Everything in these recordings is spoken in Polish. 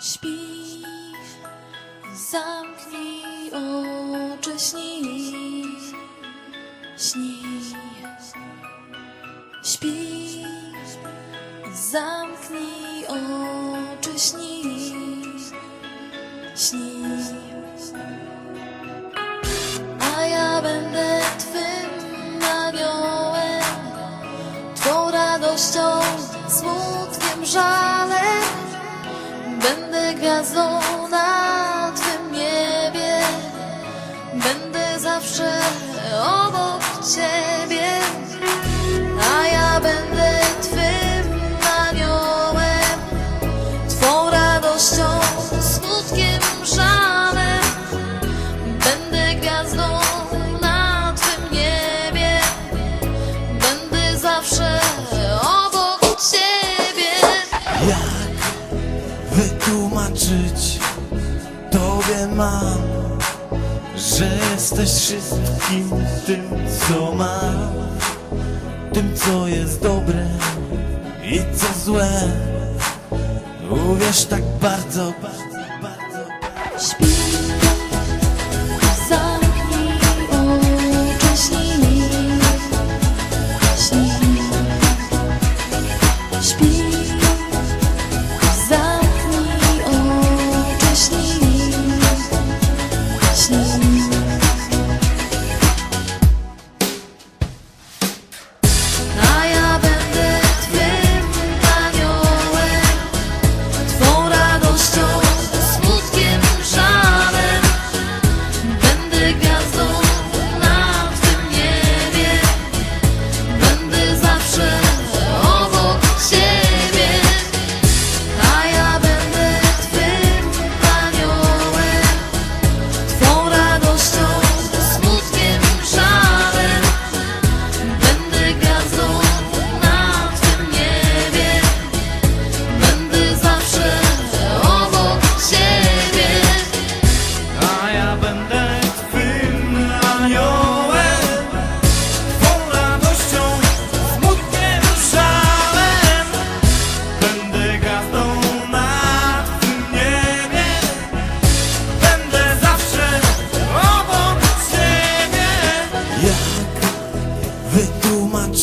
Śpi, zamknij oczy, zamknij oczy, śni, śni. Gwiazdą na twym niebie, będę zawsze obok ciebie, wytłumaczyć Tobie mam, że jesteś wszystkim tym, co mam, tym, co jest dobre i co złe. Uwierz tak bardzo, bardzo, bardzo. Śpi,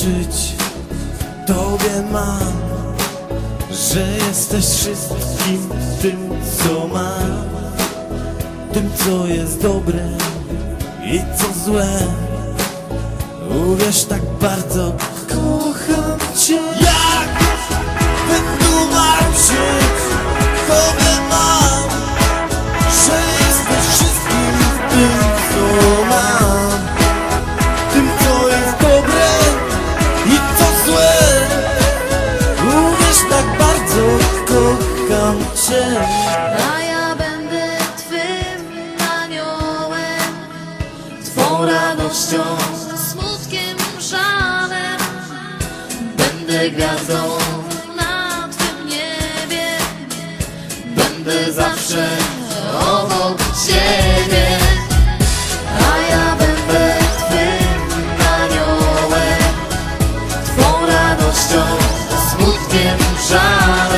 wytłumaczyć Tobie mam, że jesteś wszystkim tym, co mam tym, co jest dobre i co złe. Uwierz tak bardzo, kocham Cię. A ja będę Twym aniołem Twą radością Smutkiem żalem. Będę gwiazdą na Twym niebie. Będę zawsze obok Ciebie. A ja będę Twym aniołem Twą Smutkiem żalem.